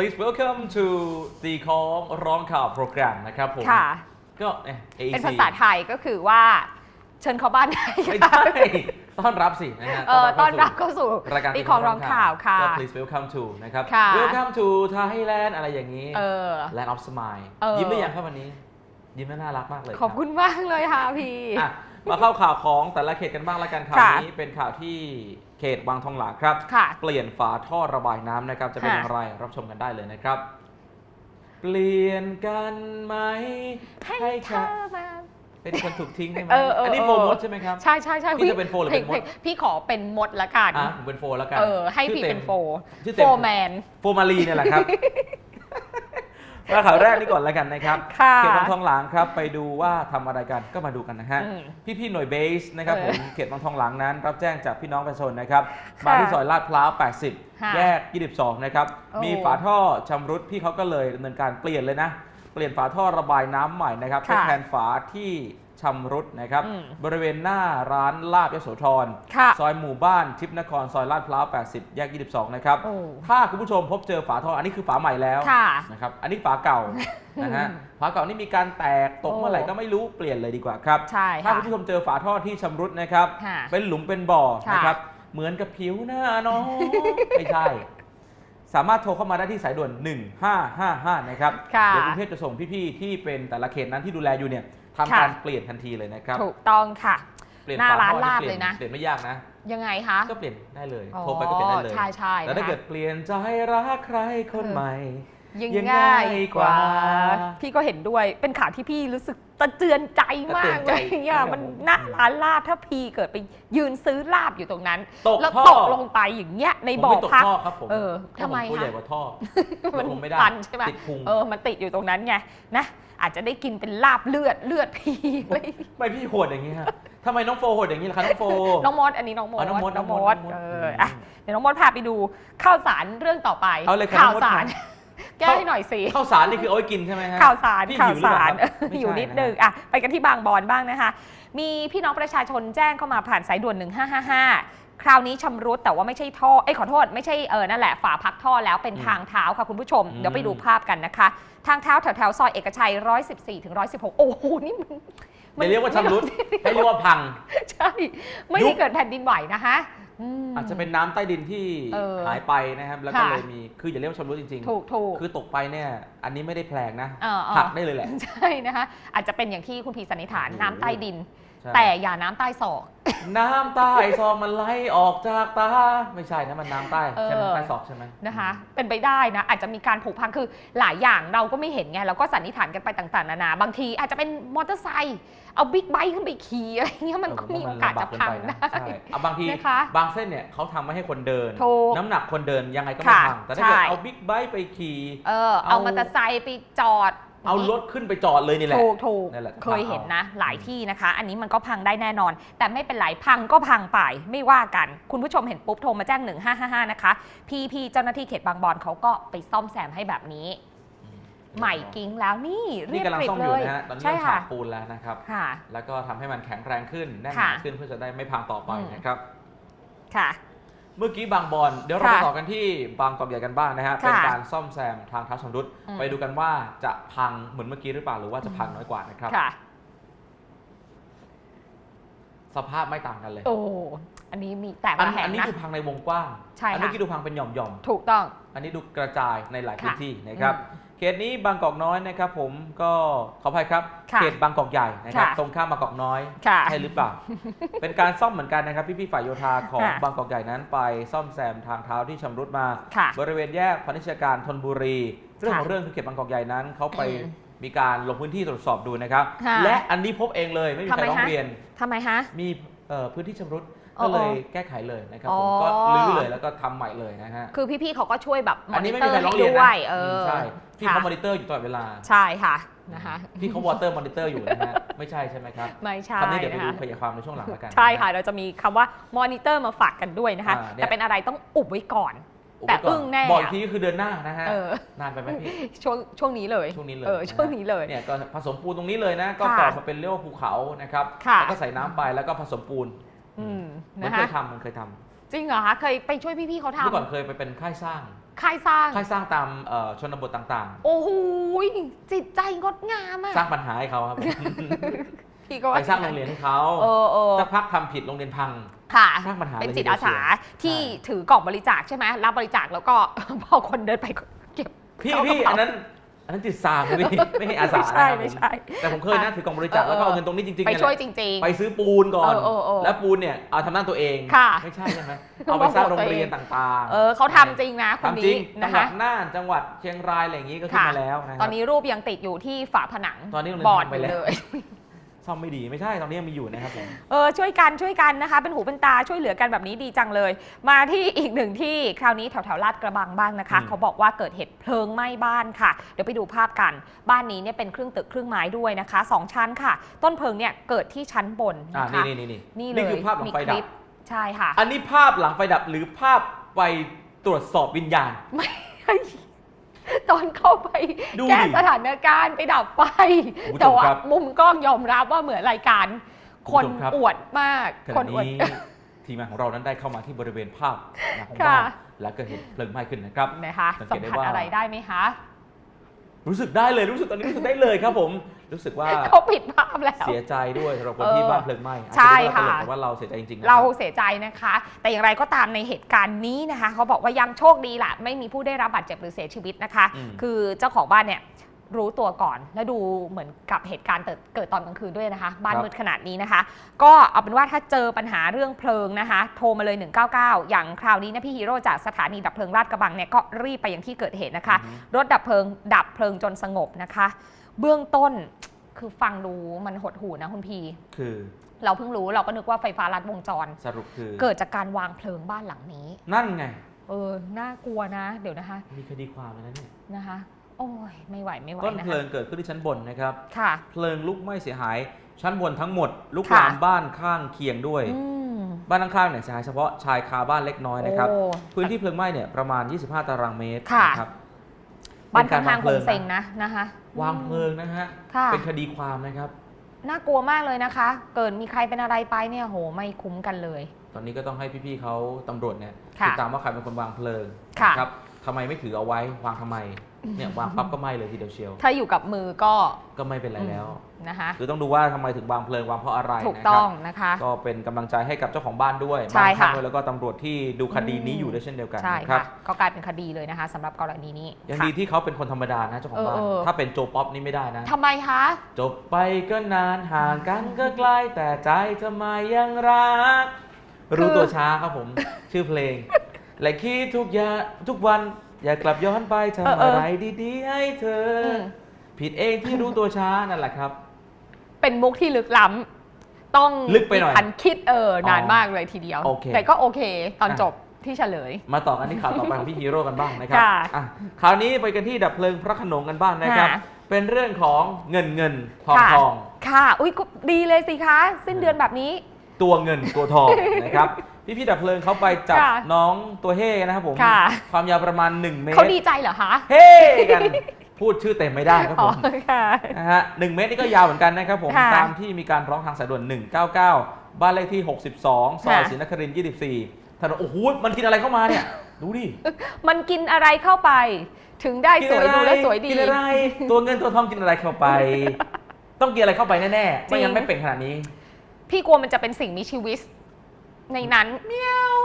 please welcome to ตีของร้องข่าวโปรแกรมนะครับผมค่ะ ก็เอ๊ะ AEC เป็นภาษาไทยก็คือว่า เชิญเข้าบ้านได้ไม่ค่ะ ใช่ต้อนรับสินะฮะเออต้อนรับเข้าสู่รายการตีของร้องข่าวค่ะก็ please welcome to นะครับ ค่ะ welcome to Thailand อะไรอย่างนี้ เออ Land of Smile เออ ยิ้มหรือยังครับวันนี้ ยิ้มแล้วน่ารักมากเลยขอบคุณมากเลยค่ะพี่ อะ มาเข้าข่าวของแต่ละเขตกันบ้างละกันข่าวค่ะนี้เป็นข่าวที่เขตวังทองหลางครับ ค่ะ เปลี่ยนฝาท่อระบายน้ำนะครับ จะเป็นค่ะ อย่างไรรับชมกันได้เลยนะครับ เปลี่ยนกันไหมให้เธค่ะอมา เป็นคนถูกทิ้งใช่ไหมเออเอออันนี้เออโฟร์มดใช่ไหมครับ ใช่ใช่ใช่พี่จะเป็นโฟร์หรือเป็นมดพลงพี่ขอเป็นมดละกัน อะผมเป็นโฟร์แล้วกันเออ ให้ชื่พี่ต็เป็มนโฟชื่อโฟเต็มแมน โฟร์มารีเนี่ยแหละครับ มาข่าวแรกนี่ก่อนแล้วกันนะครับค่ะเขตวังทองหลางครับ ไปดูว่าทำอะไรกันก็มาดูกันนะฮะอืมพี่ๆหน่วยเบสนะครับเออผมเขตวังทองหลางนั้น รับแจ้งจากพี่น้องประชาชนนะครับค่ะมาที่ซอยลาดพร้าวค่ะ80 แยก 22 นะครับโอ้มีฝาท่อชำรุดพี่เขาก็เลยดำเนินการเปลี่ยนเลยนะ เปลี่ยนฝาท่อระบายน้ำใหม่นะครับค่ะทดแทนฝาที่ ชำรุดนะครับอืมบริเวณหน้าร้านลาบยโสธรค่ะซอยหมู่บ้านทิพย์นคร ซอยลาดพร้าว 80 แยก 22 นะครับโอ้ถ้าคุณผู้ชมพบเจอฝาท่ออันนี้คือฝาใหม่แล้วค่ะนะครับอันนี้ฝาเก่านะฮะฝาเก่านี่มีการแตกตกโอ้เมื่อไหร่ก็ไม่รู้เปลี่ยนเลยดีกว่าครับใช่ถ้าค่ะคุณผู้ชมเจอฝาท่อที่ชำรุดนะครับค่ะเป็นหลุมเป็นบ่อค่ะนะครับเหมือนกับผิวหน้าน้องไม่ใช่สามารถโทรเข้ามาได้ที่สายด่วน 1555 นะครับค่ะเดี๋ยวกรุงเทพจะส่งพี่ ๆ ที่เป็นแต่ละเขตนั้นที่ดูแลอยู่เนี่ย ทำค่ะการเปลี่ยนทันทีเลยนะครับ ถูกต้องค่ะ เปลี่ยนหน้าฝาร้านท่อลาบปเลยนะ เปลี่ยนไม่ยากนะ ยังไงคะ ก็เปลี่ยนได้เลยอ๋อโทรไปก็เปลี่ยนได้เลยใช่ใช่แต่ถ้านะคะเกิดเปลี่ยนใจรักใครคนใหม่ยังยังง่ายง่ายกว่ากว่า พี่ก็เห็นด้วยเป็นข่าวที่พี่รู้สึกตะเจือนใจมากตะเลเตือนยใจอะครับมันผมหน้าร้านลาบถ้าพี่เกิดไปยืนซื้อลาบอยู่ตรงนั้นตกแล้วท่อตกลงไปอย่างเงี้ยในผมบ่อไม่ตกพักท่อครับผมเออเพราะทำไมผตัวคะใหญ่กว่าท่อมันลงไม่ได้ตันใช่ไหมติดพุงเออมันติดอยู่ตรงนั้นไงนะ อาจจะได้กินเป็นลาบเลือดเลือดพี่เลยไม่พี่โหดอย่างนี้ฮะทำไมน้องโฟโหดอย่างนี้ล่ะคะน้องโฟ น้องมดอันนี้น้องมดอ๋อน้องมดน้องมน้องมดดน้องมดเออมอะเดี๋ยวน้องมดพาไปดูข้าวสารเรื่องต่อไปเอาเลยค่ะข่าวน้องมดสารค่ะแก้ให้หน่อยสิ ข้าวสารนี่คือเอาไว้กินใช่ไหมฮะ ข่าวสารพี่ข่าหิววหรือเปสาล่ารครับหิวไม่ใช่นิดนะนึงอะไปกันที่บางบอนบ้างนะคะ มีพี่น้องประชาชนแจ้งเข้ามาผ่านสายด่วน 1555 คราวนี้ชำรุดแต่ว่าไม่ใช่ท่อ เอ้ยขอโทษไม่ใช่เออนั่นแหละฝาพักท่อแล้วเป็นอืมทางเท้าค่ะคุณผู้ชมอืมเดี๋ยวไปดูภาพกันนะคะ ทางเท้าแถวแถวๆซอยเอกชัย 114ถึง116 โอ้โห นี่มันไม่เรียกว่าชำรุดให้เรียกว่าพัง ใช่ ไม่ยุได้บเกิดแผ่นดินไหวนะคะมอาจจะเป็นน้ำใต้ดินที่เออหายไปนะครับ แล้วก็ค่ะเลยมีคืออย่าเรียกว่าชำรุดจริงถูกถูกๆคือตกไปเนี่ย อันนี้ไม่ได้แพลงนะเออเออหักได้เลยแหละ ใช่นะคะ อาจจะเป็นอย่างที่คุณพีสันนิษฐานโอ้โหน้ำใต้ดินใช่แต่อย่าน้ำใต้ศอก น้ำใต้ซองมันไหลออกจากตา ไม่ใช่นะมันน้ำใต้ใช่ไหมเออ ใต้ศอกใช่ไหมนะคะ เป็นไปได้นะ อาจจะมีการผุพังคือหลายอย่างเราก็ไม่เห็นไงเราก็สันนิษฐานกันไปต่างๆนานาบางทีอาจจะเป็นมอเตอร์ไซค์เอาบิ๊กไบค์ขึ้นไปขี่อะไรเงี้ยมันก็มีโอกาสจะพังเออผมว่ามันลำบากเกินได้ไปนะใช่เอาบางทีนะคะบางเส้นเนี่ยเขาทำมาให้คนเดิน ถูกน้ำหนักคนเดินยังไงก็ไม่ค่ะพังแต่ถ้าเกิดใช่ เอาบิ๊กไบค์ไปขี่ เออเอาเอามอเตอร์ไซค์ไปจอด เอารถขึ้นไปจอดเลยนี่แหละถูกถูกนั่นแหละเคยเห็นนะ หลายที่นะคะ อันนี้มันก็พังได้แน่นอน แต่ไม่เป็นไรพังก็พังไปไม่ว่ากัน คุณผู้ชมเห็นปุ๊บโทรมาแจ้ง 1555 นะคะ พี่พี่เจ้าหน้าที่เขตบางบอนเขาก็ไปซ่อมแซมให้แบบนี้ ใหม่กิ้งแล้วนี่เรีนี่ยบกำลังกริบซ่อมอเลยู่ยนะฮะตอนนี้ใช่เราค่ะฉาบปูนแล้วนะครับค่ะแล้วก็ทำให้มันแข็งแรงขึ้นแน่นหนาค่ะขึ้นเพื่อจะได้ไม่พังต่อไปอืมนะครับ ค่ะ เมื่อกี้บางบอนเดี๋ยวเราค่ะไปต่อกันที่บางกอกใหญ่กันบ้างนะฮะค่ะเป็นการซ่อมแซมทางเท้าชำรุดอืมไปดูกันว่าจะพังเหมือนเมื่อกี้หรือเปล่าหรือว่าจะพังน้อยกว่านะครับค่ะสภาพไม่ต่างกันเลย โอ้ อันนี้มีแต่อันมาแห่งอันนี้นะดูพังในวงกว้าง ใช่อัค่ะเมื่อกี้ดูพังเป็นหย่อมถูกต้องๆอันนี้ดูกระจายในหลายพื้นค่ะที่นะครับอืม เขตนี้บางกอกน้อยนะครับผมก็ขออภัยครับ ค่ะเขตบางกอกใหญ่นะครับค่ะตรงข้ามบางกอกน้อยค่ะใช่หรือเปล่า เป็นการซ่อมเหมือนกันนะครับ พี่ๆฝ่ายโยธาของค่ะบางกอกใหญ่นั้นไปซ่อมแซมทางเท้าที่ชำรุดมา ค่ะบริเวณแยกพาณิชยการธนบุรี เรื่องของค่ะเรื่องคือเขตบางกอกใหญ่นั้นเขาไปอืมมีการลงพื้นที่ตรวจสอบดูนะครับ ค่ะและอันนี้พบเองเลยไม่มีใครทำไมร้องฮะเรียน ทำไมฮะ มีเอ่อพื้นที่ชำรุดอ๋อก็เลยแก้ไขเลยนะครับอ๋อผมก็รื้อเลยแล้วก็ทำใหม่เลยนะฮะ คือพี่ๆเขาก็ช่วยแบบมอัอนนินี้ไม่เตอมีใครร์ร้ให้องเรียนด้วนะย เออ มใช่ พี่ค่ะเขามอนิเตอร์อยู่ตลอดเวลา ใช่ค่ะนะคะพี่เขาวอเตอร์มอนิเตอร์อยู่นะฮะไม่ใช่ใช่ไหมครับไม่ใช่คำนี้เดี๋ยวไปนะดูคะขยายความในช่วงหลังแล้วกัน ใช่นฮค่ะ เราจะมีคำว่ามอนิเตอร์มาฝากกันด้วยนะคะอ่าเนี่ยแต่เป็นอะไรต้องอุบไว้ก่อนอุบแต่ไว้ก่อึ้งแน่บอกอีกทีก็คือเดือนหน้านะฮะเออนานไปไหมพี่ช่วงช่วงนี้เลยช่วงนี้เลยเออนะฮะช่วงนี้เลยเนี่ยก็ผสมปูนตรงนี้เลยนะ ก็ค่ะก่อมาเป็นเรียกว่าภูเขานะครับค่ะแล้วก็ใส่น้ำไปแล้วก็ผสมปูนอืมมันนะเคคะยทำมันเคยทำจริงเหรอคะเคยไปช่วยพี่ๆเขาเมื่อก่อนทำเคยไปเป็นค่ายสร้าง ค่ายสร้าง ค่ายสร้างตามเอ่อชนบทต่างโอ้โหยจิตใจงดงามอะๆ สร้างปัญหาให้เขาครับ พี่ก็ไปสร้างโรงเรียนให้เขาเออเออสักพักทำผิดโรงเรียนพัง ค่ะ สร้างปัญหาเป็นเลยจิตทีเดียวอาสาเชียวที่ใช่ถือกล่องบริจาคใช่ไหมรับบริจาคแล้วก็ พอคนเดินไปก็เก็บ พี่เข้ากระพี่เป๋าอันนั้น อันนั้นจิตสามพี่ไม่ใช่อาสาไม่ใช่นะครับไม่ผมใช่ แต่ผมเคยนะถือกล่องบริจาคเออแล้วก็เอาเงินตรงนี้จริงๆไปเนี่ยช่วยแหละจริง ไปซื้อปูนก่อน เออเออเออแล้วปูนเนี่ยเอาทำหน้าตัวเองค่ะไม่ใช่ใช่ไหมเอาไปสร้างโรงเรียนต่างๆเออเขาทำจริงนะคนทำจรินี้งจันะงหวัคะ ดน่านจังหวัดเชียงรายอะไรอย่างงี้ก็ขึ้นค่ะ มาแล้วนะครับ ตอนนี้รูปยังติดอยู่ที่ฝาผนังตอนนี้โรงเรียนบอร์ดพังอไปยู่แล้ว เลย ซ่อมไม่ดีไม่ใช่ตอนนี้ยังมีอยู่นะครับผม เออช่วยกันช่วยกันนะคะ เป็นหูเป็นตาช่วยเหลือกันแบบนี้ดีจังเลย มาที่อีกหนึ่งที่คราวนี้แถวแถวๆลาดกระบังบ้างนะคะ อืม เขาบอกว่าเกิดเหตุเพลิงไหม้บ้านค่ะ เดี๋ยวไปดูภาพกัน บ้านนี้เนี่ยเป็นครึ่งตึกครึ่งไม้ด้วยนะคะสองชั้นค่ะ ต้นเพลิงเนี่ยเกิดที่ชั้นบนอ่านะคะนี่นี่นี่นี่เลยนี่คือภาพหลังมีไฟคดัลิบ ปใช่ค่ะอันนี้ภาพหลังไฟดับหรือภาพไปตรวจสอบวิญญาณ ไม่ ตอนเข้าไปดูแก้ดิสถานการณ์ไปดับไฟ คุณผู้ชมแต่ว่าครับมุมกล้องยอมรับว่าเหมือนรายการคุคณนผู้ชมครับ อวดมาก ขคณะนอวด นี้ทีมงานของเรานั้นได้เข้ามาที่บริเวณภาพหลังของค่ะ บ้านแล้วก็เห็นเพลิงไหม้ขึ้นนะครับนะคะสัสังมเกตได้ผัสว่า อะไรได้ไหมคะ รู้สึกได้เลยรู้สึกตอนนี้รู้สึกได้เลยครับผม รู้สึกว่าเขาปิดภาพแล้ว เสียใจด้วยสำหรับคนเออที่บ้านเพลิงไหม้อาจใช่จะดูว่าตลกค่ะแต่ว่าเราเสียใจจริงๆนะเราคบเสียใจนะคะ แต่อย่างไรก็ตามในเหตุการณ์นี้นะคะ เขาบอกว่ายังโชคดีแหละไม่มีผู้ได้รับบาดเจ็บหรือเสียชีวิตนะคะอืมคือเจ้าของบ้านเนี่ย รู้ตัวก่อน แล้วดูเหมือนกับเหตุการณ์เกิดเกิดตอนกลางคืนด้วยนะคะ บ้านมืดขนาดนี้นะคะ ก็เอาเป็นว่าถ้าเจอปัญหาเรื่องเพลิงนะคะ โทรมาเลย 199 อย่างคราวนี้นะพี่ฮีโร่จากสถานีดับเพลิงลาดกระบังเนี่ยก็รีบไปยังที่เกิดเหตุนะคะอือฮึรถดับเพลิงดับเพลิงจนสงบนะคะ เบื้องต้นคือฟังดูมันหดหูนะคุณพีคือเราเพิ่งรู้เราก็นึกว่าไฟฟ้าลัดวงจร สรุปคือ เกิดจากการวางเพลิงบ้านหลังนี้ นั่นไง เออ น่ากลัวนะ เดี๋ยวนะคะ มีคดีความแล้วนะเนี่ยนะคะ โอ้ยไม่ไหวไม่ไหวต้นนะเพลิคะงเกิดขึ้นที่ชั้นบนนะครับ ค่ะ เพลิงลุกไหม้เสียหาย ชั้นบนทั้งหมด ลุกค่ะลามบ้านข้างเคียงด้วย อืมบ้านข้างๆเนี่ยเสียหายเฉพาะชายคาบ้านเล็กน้อยนะครับ โอ้ พื้นที่เพลิงไหม้เนี่ยประมาณ 25 ตารางเมตรค่ะ นะครับบ้านเป็ข้างๆควงเซ็งนะนะคะวางเพลิงนะฮะ ค่ะ เป็นคดีความนะครับ น่ากลัวมากเลยนะคะ เกิดมีใครเป็นอะไรไปเนี่ยโหไม่คุ้มกันเลย ตอนนี้ก็ต้องให้พี่ๆเขาตำรวจเนี่ยค่ะติดตามว่าใครเป็นคนวางเพลิงค่ะ นะครับทำไมไม่ถือเอาไว้วางทำไม เนี่ยวางปั๊บก็ไหม้เลยทีเดียวเชียว ถ้าอยู่กับมือก็ก็ไม่เป็นไรแล้วนะคะ คือต้องดูว่าทำไมถึงวางเพลิงวางเพราะอะไรถูกนะคต้รัอบงนะคะ ก็เป็นกำลังใจให้กับเจ้าของบ้านด้วยใช่บ้านข้างค่ะด้วยแล้วก็ตำรวจที่ดูคดีนี้อืมอยู่ด้วยเช่นเดียวกันใช่นะครับค่ะก็กลายเป็นคดีเลยนะคะสำหรับกรณีนี้ยังค่ะดีที่เขาเป็นคนธรรมดานะเจ้าของบ้านเออเออถ้าเป็นโจป๊อปนี่ไม่ได้นะทำไมคะจบไปก็นานห่างกันก็ไกลแต่ใจทำไมยังรัก รู้ตัวช้าครับผม ชื่อเพลง และคิดทุกอย่างทุกวัน อย่ากลับย้อนไปทำเออเอออ อะไรดีๆ ให้เธออม ผิดเองที่รู้ตัวช้านั่นแหละครับ เป็นมุกที่ลึกล้ำต้องลึกไปหน่อยมีพันคิดเออนานมากเลยทีเดียว โอเคแต่ก็โอเคตอนอะ จบที่เฉลย มาต่อกันที่ข่าวต่อไปของพี่ฮีโร่กันบ้างนะครับค่ะอะคราวนี้ไปกันที่ดับเพลิงพระโขนงกันบ้างนะครับ ค่ะ เป็นเรื่องของเงินเงินทองค่ะทอง ค่ะ อุ้ยก็ดีเลยสิคะ สิ้นเดือนแบบนี้ ตัวเงินตัวทองนะครับ พี่พี่ๆดับเพลิงเขาไปจับค่ะน้องตัวเฮ่นะครับผม ค่ะ ความยาวประมาณ 1 เมตเขารดีใจเหรอคะเฮ่กันพูดชื่อเต็มไม่ได้ครับอ๋ผอม ค่ะ นะฮะหนึ่งเมตรนี่ก็ยาวเหมือนกันนะครับผม ค่ะตามที่มีการร้องทางสายด่วน 199 บ้านเลขที่ 62 ซอยค่ะ ศรีนครินทร์24 ถนน โอ้โห มันกินอะไรเข้ามาเนี่ย ดูดิมันกินอะไรเข้าไป ถึงได้สวยกินดูอะไรและสวยดี กินอะไร ตัวเงินตัวทองกินอะไรเข้าไป ต้องกินอะไรเข้าไปแน่ ๆ ไม่งั้นจริงไม่เป็นขนาดนี้ พี่กลัวมันจะเป็นสิ่งมีชีวิต ในนั้น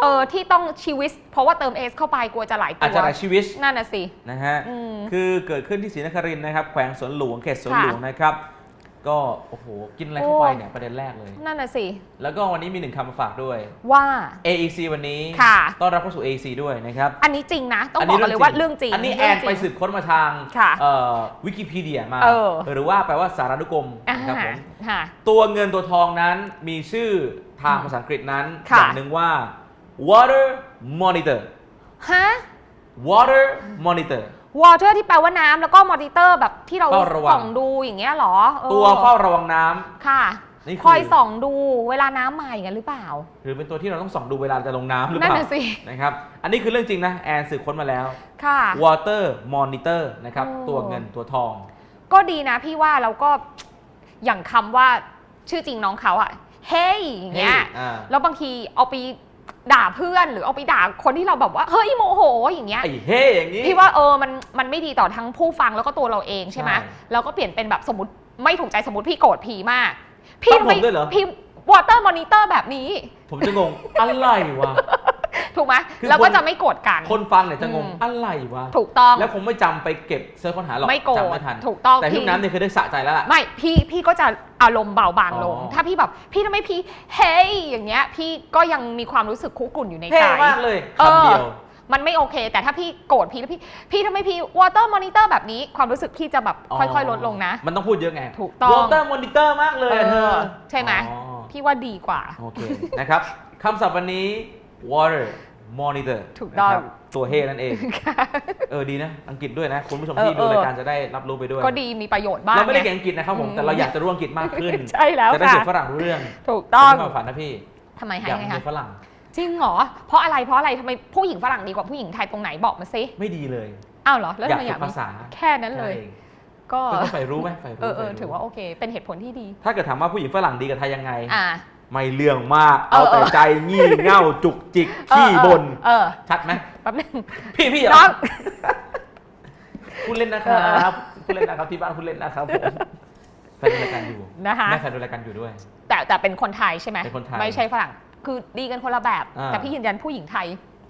เออที่ต้องชีวิต เพราะว่าเติมเอสเข้าไปกลัวจะหลายตัอาจวจะหลายชีวิตนั่นน่ะสินะฮะอืมคือเกิดขึ้นที่ศรีนครินทร์นะครับ แขวงสวนหลวงเขตสวนค่ะหลวงนะครับ ก็โอ้โหกินอะไรเข้าไปเนี่ยประเด็นแรกเลยนั่นน่ะสิแล้วก็วันนี้มีหนึ่งคำมาฝากด้วยว่า AEC วันนี้ค่ะต้อนรับเข้าสู่ AEC ด้วยนะครับอันนี้จริงนะ ต้องบอกกันเลยว่าเรื่องจริงอันนี้แอเรื่นงจริงไปสืบค้นมาทางค่ะวิกิพีเดียมาเออหรือว่าแปลว่าสารานุกรมอ่านะครับผมค่ะตัวเงินตัวทองนั้นมีชื่อ ทางภาษาอังกฤษนั้นค่ะอย่างหนึ่งว่า water monitor ฮะ water monitor water ที่แปลว่าน้ำแล้วก็ monitor แบบที่เราเฝ้าระวัง ส่องดูอย่างเงี้ยเหรอออตัวเฝ้าระวังน้ำ ค่ะ นี่คือ คอยส่องดูเวลาน้ำมาอย่างนั้นหรือเปล่า หรือเป็นตัวที่เราต้องส่องดูเวลาจะลงน้ำหรือเปนั่นล่าน่ะสิ นะครับ อันนี้คือเรื่องจริงนะ แอนสืบค้นมาแล้ว ค่ะ water monitor นะครับ โอ้ ตัวเงินตัวทอง ก็ดีนะพี่ว่าเราก็อย่างคำว่าชื่อจริงน้องเขาอะ เฮ้ยอย่างเงี้ย Hey อ่าแล้วบางทีเอาไปด่าเพื่อนหรือเอาไปด่าคนที่เราแบบว่าเฮ้ยโมโหอย่างเงี้ยไอ้เฮ่อย่างนี้ พี่ว่าเออมันมันไม่ดีต่อทั้งผู้ฟังแล้วก็ตัวเราเองใช่ไหมใช่เราก็เปลี่ยนเป็นแบบสมมติไม่ถูกใจสมมติพี่โกรธพีมาก พี่ต้องทำไมผมด้วยเหรอ พี่วอเตอร์มอนิเตอร์แบบนี้ ผมจะงง อะไรวะ ถูกไหมคือเราก็คน จะไม่โกรธกัน คนฟังเนี่ยจะงงอืม อะไรวะ ถูกต้องแล้วคงไม่จำไปเก็บเซิร์ชค้นหาหรอกไม่โกรธจำไม่ทัน ถูกต้องแต่พี่พี่น้ำเนี่ยคือได้สะใจแล้วล่ะ ไม่พี่พี่ก็จะอารมณ์เบาบางลง อ๋อ ถ้าพี่แบบพี่ทำไมพี่เฮ้ยอย่างเงี้ย พี่ก็ยังมีความรู้สึกคุกรุ่นอยู่ในเท่ใจมากเลยเออคำเดียว มันไม่โอเค แต่ถ้าพี่โกรธพี่แล้วพี่ พี่ทำไมพี่วอเตอร์มอนิเตอร์แบบนี้ความรู้สึกพี่จะแบบค่อยๆ ลดลงนะ มันต้องพูดเยอะไงถูกต้อง วอเตอร์มอนิเตอร์มากเลยอะเออเธอใช่ไหมอ๋อพี่ว่าดีกว่า โอเค นะครับคำศัพท์วันนี้ water monitor ถูกต้องนะครับตัวเฮนั่นเอง เออดีนะ อังกฤษด้วยนะ คุณผู้ชมที่เออดูเออ รายการจะได้รับรู้ไปด้วย ก็ดีมีประโยชน์บ้างเราไม่ได้งเก่งอังกฤษนะครับผมอืม แต่เราอยากจะรู้อังกฤษมากขึ้น ใช่แล้วจะได้ค่ะ เสียฝรั่งรู้เรื่องถูกต้องเป็นความฝันนะพี่ทำไมอให้ยากไงมีคะฝรั่งจริงเหรอ เพราะอะไรเพราะอะไรทำไมผู้หญิงฝรั่งดีกว่าผู้หญิงไทยตรงไหนบอกมาสิไม่ดีเลย อ้าวเหรอแล้วอยาทำกไมอฝึยากกมีภาษาแค่นั้นเลยแค่องก็เป็นใฝ่รู้ไหมใฝ่รู้เออเออใฝ่รู้ถือว่าโอเค เป็นเหตุผลที่ดี ถ้าเกิดถามว่าผู้หญิงฝรั่งดีกับไทยยังไง อ่า ไม่เรื่องมาก เอเอาอแต่เออใจงี่เง่าจุกจิกเออขี้เออบ่นเออชัดไหมแป๊บนึงพี่พี่น้องพูดเล่นนะคเออเอรัอบพูดเล่นนะครับที่บ้านพูดเล่นนะครับผมแฟนดูรายการอยู่นะคะแม่แฟนดูรายการอยู่ด้วย แต่แต่เป็นคนไทยใช่ไหมเป็นคนไทยไม่ใช่ฝรั่งคือดีกันคนละแบบอ่าแต่พี่ยืนยันผู้หญิงไทย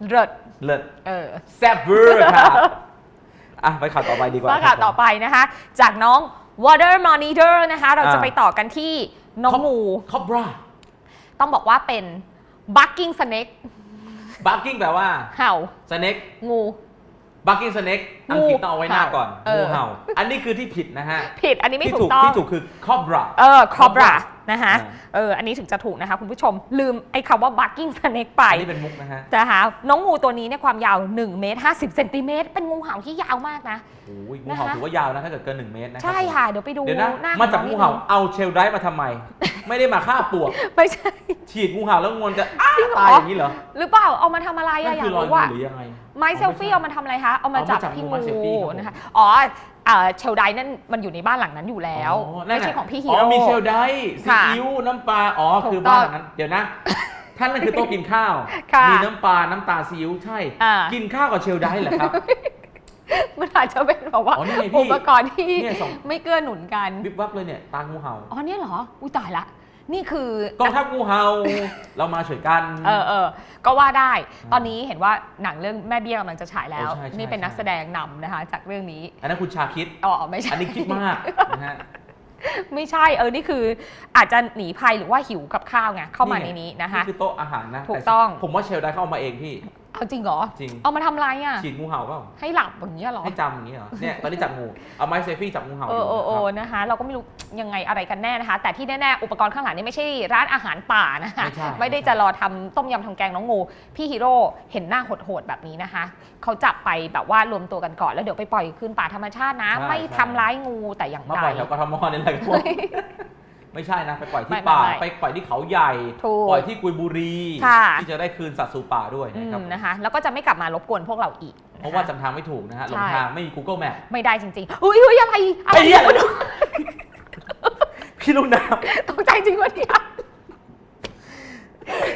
เลิศเลิศเออแซ่บเวอร์ค่ะอะไปข่าวต่อไปดีกว่ามาค่ะต่อไปนะคะ จากน้อง water monitor นะคะ เราจะอ่าไปต่อกันที่น้องงูคอบรา ต้องบอกว่าเป็น bucking snake บักกิ้งแปลว่าเห่า สเน็กงู บักกิ้งสเน็กอังกฤษต้องเอาไว้หน้าก่อนเอองูเห่า อันนี้คือที่ผิดนะฮะ ผิดอันนี้ไม่ที่ถูถูกกต้อง ที่ถูกคือคอบรา เออ cobra นะคะอ่าเอออันนี้ถึงจะถูกนะคะคุณผู้ชมลืมไอ้คำว่า bucking snake ไปอันนี้เป็นมุกนะฮะนะคะน้องงูตัวนี้เนี่ยความยาว1เมตร50เซนติเมตรเป็นงูเห่าที่ยาวมากนะ โอ้ยงูเห่านะคะ ถือว่ายาวนะถ้าเกิดเกิน1เมตรนะใช่ค่ะ เดี๋ยวไปดูเดี๋ยวนะหน้ามาจับของงูน้เห่าองนิดนึงเอาเชลไดรฟ์มาทำไม ไม่ได้มาฆ่าปลวก ไม่ใช่ ฉีดงูเห่าแล้วงูจะอ้าจริงเหรอ ตายอย่างนี้เหรอหรือเปล่าเอามาทำอะไรนั่อะนอยาคืกอรอยรู้งูว่าหรือยังไง ไม้เซลฟี่เอามาทำอะไรคะเอามาจับเอามาจับที่งูงูไม้เซลฟี่ครับผม นะคะอ๋อ เอ่อเชลไดนั่นมันอยู่ในบ้านหลังนั้นอยู่แล้วอ๋อนั่นไม่ใช่น่ะของพี่ฮีอ๋โร่อมีเชลไดรฟ์ซีค่ะอิ๊วน้ำปลาอ๋อถูกคือบ้านต้องหลังนั้น เดี๋ยวนะท่านนั่นคือโต๊ะกินข้าวค่ะมีน้ำปลา น้ำตาลซีอิ๊วใช่อ่ากินข้าวกับเชลไดรฟ์เหรอครับ มันอาจจะเป็นแบบว่าอ๋อนี่ไงพี่อุปกรณ์ที่เนี่ยส่งไม่เกื้อหนุนกันวิบวับเลยเนี่ย ตางูเห่า อ๋อเนี่ยเหรอ อุ้ยตายละ นี่คือกองทัพงูเห่าเรามาช่วยกัน เออเออก็ว่าได้อืมตอนนี้เห็นว่าหนังเรื่องแม่เบี้ยกำลังจะฉายแล้วโอ้ใช่ใช่นี่เป็นใช่นักแสดงนำนะคะ จากเรื่องนี้ อันนั้นคุณชาคิด อ๋อไม่ใช่ อันนี้คิดมากนะฮะ ไม่ใช่ เออ นี่คืออาจจะหนีภัยหรือว่าหิวกับข้าวไงเข้ามาในนี่ไงนี้นะคะนี่คือโต๊ะอาหารนะถูกแต้องผมว่าเชลไดรฟ์เขาเอามาเองพี่ เอาจริงเหรอ จริง เอามาทำอะไรอะ ฉีดงูเห่าเปล่าให้หลับอย่างเงี้ยเหรอ ให้จำอย่างนี้เหรอ เนี่ยตอนนี้จับงู เอาไม้เซลฟี่จับงูเห่าเออยู่อเออเออนะครับนะคะ เราก็ไม่รู้ยังไงอะไรกันแน่นะคะ แต่ที่แน่ๆ อุปกรณ์ข้างหลังนี่ไม่ใช่ร้านอาหารป่านะคะ ไม่ใช่ไม่ได้จะรอทำต้มยำทำแกงน้องงู พี่ฮีโร่เห็นหน้าโหดๆแบบนี้นะคะ เขาจับไปแบบว่ารวมตัวกันก่อนแล้วเดี๋ยวไปปล่อยคืนป่าธรรมชาตินะ ใช่ไม่ใช่ ทำร้ายงูแต่อย่างมาใด ปล่อยแถวกทมนี่แหละพวก ไม่ใช่นะ ไปปล่อยที่ไม่ป่าไม่ไม่ไปปล่อยที่เขาใหญ่ ถูกปล่อยที่กุยบุรี ค่ะ ที่จะได้คืนสัตว์สู่ป่าด้วยอืนะครับมนะคะ แล้วก็จะไม่กลับมารบกวนพวกเราอีกนค เพราะว่าจำทางไม่ถูกนะฮะหลงใช่ ทางไม่มี Google Map ไม่ได้จริงๆอุ้ยอุ้ยอะไรอะไรไอ้เหี้ยพี่ลุงน้ตกใจจริงวะเนี่ย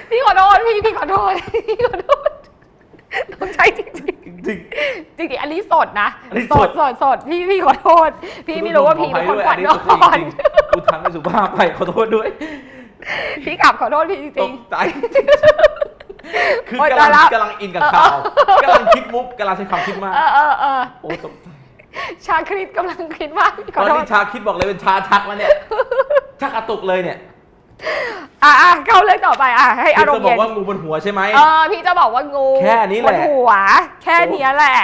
พี่ขอโทษพี่พี่ขอโทษพี่ขอโทษตกใจจริงๆำจริง จริงๆอันนี้สดนะอันนี้สสดดสดสดพี่พี่ขอโทษ พี่ไม่รู้ว่าพี่เป็นคนขขอวัอญภัยนด้วยออันนนี้ตัวจริง ๆกูทำไม่สุภาพไปขอโทษด้วยพี่กลับขอโทษพี่จตริง กใจคือโอ๊ยกำลังตายแล้วกำลังอินกับข่าวกำลังคิดมุกกำลังใช้ความคิดมากๆเออเออเออโอ้ตกใจชาคริสกำลังคิดว่าพี่ขตออนโทษนี้ชาคิดบอกเลยเป็นชาชักแล้วเนี่ยชักกระตุกเลยเนี่ยอะอะเข้าเรื่องต่อไปอะให้อารมจะณ์บอเย็กนว่างูบนหัวใช่ไหม เออพี่จะบอกว่างูแค่นี้แหละ บนหัว แค่เนี้ยแหละ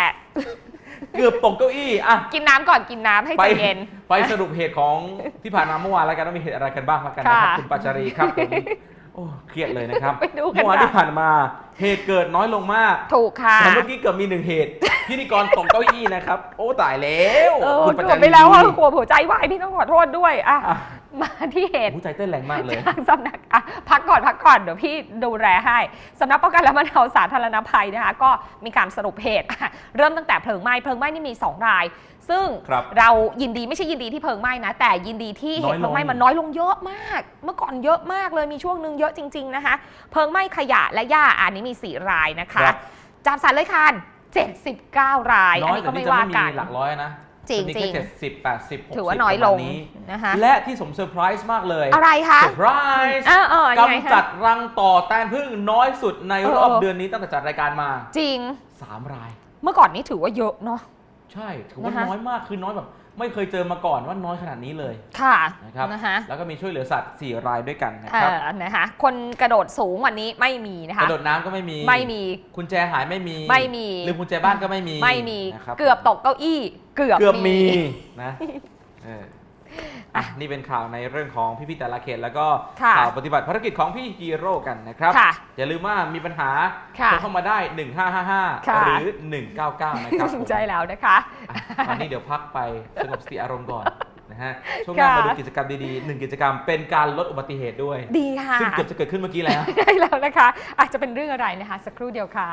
เกือบตกเก้าอี้อะกินน้ำก่อนกินน้ำให้ไปใจเย็น ไปสรุปเหตุของที่ผ่านมาเมื่อวานแล้วกันว่ามีเหตุอะไรกันบ้างแล้วกันนะครับค่ะคุณปัจจารีครับผมโอ้เครียดเลยนะครับไปดูกันเมื่อวานค่ะ ที่ผ่านมา เหตุเกิดน้อยลงมากถูกค่ะ แต่เมื่อกี้เกือบมีหนึ่งเหตุพิธีกรตกเก้าอี้นะครับ โอ้ตายแล้วเออคุณปัจจจาบรี ไปแล้วว่าหัวหัวใจวายพี่ต้องขอโทษด้วยอะ อะ มาที่เหตุหูใจเต้นแรงมากเลยทางสำนักอะพักก่อนพักก่อนเดี๋ยวพี่ดูแลให้สำนักป้องกันและบรรเทาสาธารณภัยนะคะ ก็มีการสรุปเหตุอะเริ่มตั้งแต่เพลิงไหม้เพลิงไหม้นี่มี 2 ราย ซึ่งครับเรายินดีไม่ใช่ยินดีที่เพลิงไหม้นะ แต่ยินดีที่เหตุเพลิงไหม้มันน้อยลงเยอะมาก เมื่อก่อนเยอะมากเลยมีช่วงหนึ่งเยอะจริง ๆนะคะ เพลิงไหม้ขยะและหญ้าอันนี้มี 4 รายนะคะครับ จับสารเลยคาน79 รายน้อันอยนี้แต่ก็นี่ไม่จะว่าไม่มีกันหลักร้อยนะ จริงจะมีจริแค่งเจ็ดสิบแปดสิบหกสิบถือว่าน้อยลงประมาณนี้นะคะและที่สมเซอร์ไพรส์มากเลย อะไรคะเซอร์ไพรส์เออเออยังไงกำจัคะดรังต่อแตนพึ่งน้อยสุดในรอบเออเดือนนี้ตั้งแต่จัดรายการมา จริง3ราย เมื่อก่อนนี้ถือว่าเยอะเนาะใช่ถือว่านะคะน้อยมากคือน้อยแบบไม่เคยเจอมาก่อนว่าน้อยขนาดนี้เลย ค่ะนะครับนะคะแล้วก็มีช่วยเหลือสัตว์ 4 รายด้วยกันนะเอครับอนะคะ คนกระโดดสูงกว่านี้ไม่มีนะกคะระโดดน้ำก็ไม่มี ไม่มีกุญแจหายไม่มี ไม่มีลืมกุญแจบ้านก็ไม่มี ไม่มีนะครับเกือบตกเก้าอี้ เกือบเกือบมีนะเอออะนี่เป็นข่าวในเรื่องของพี่ๆแต่ละเขตแล้วก็ค่ะข่าวปฏิบัติภารกิจของพี่ฮีโร่กันนะครับ ค่ะอย่าลืมว่ามีปัญหาค่ะโทรเข้ามาได้ ค่ะ 1555 หรือ 199 นะครับผม ใช่แล้วนะคะ อะตอนนี้เดี๋ยวพักไปสงบสติอารมณ์ก่อนนะฮะ ช่วงหน้าค่ะ มาดูกิจกรรมดีๆหนึ่งกิจกรรมเป็นการลดอุบัติเหตุด้วย ดีค่ะซึ่งเกือบจะเกิดขึ้นเมื่อกี้แล้ว ได้แล้วนะคะ อาจจะเป็นเรื่องอะไรนะคะ สักครู่เดียวค่ะ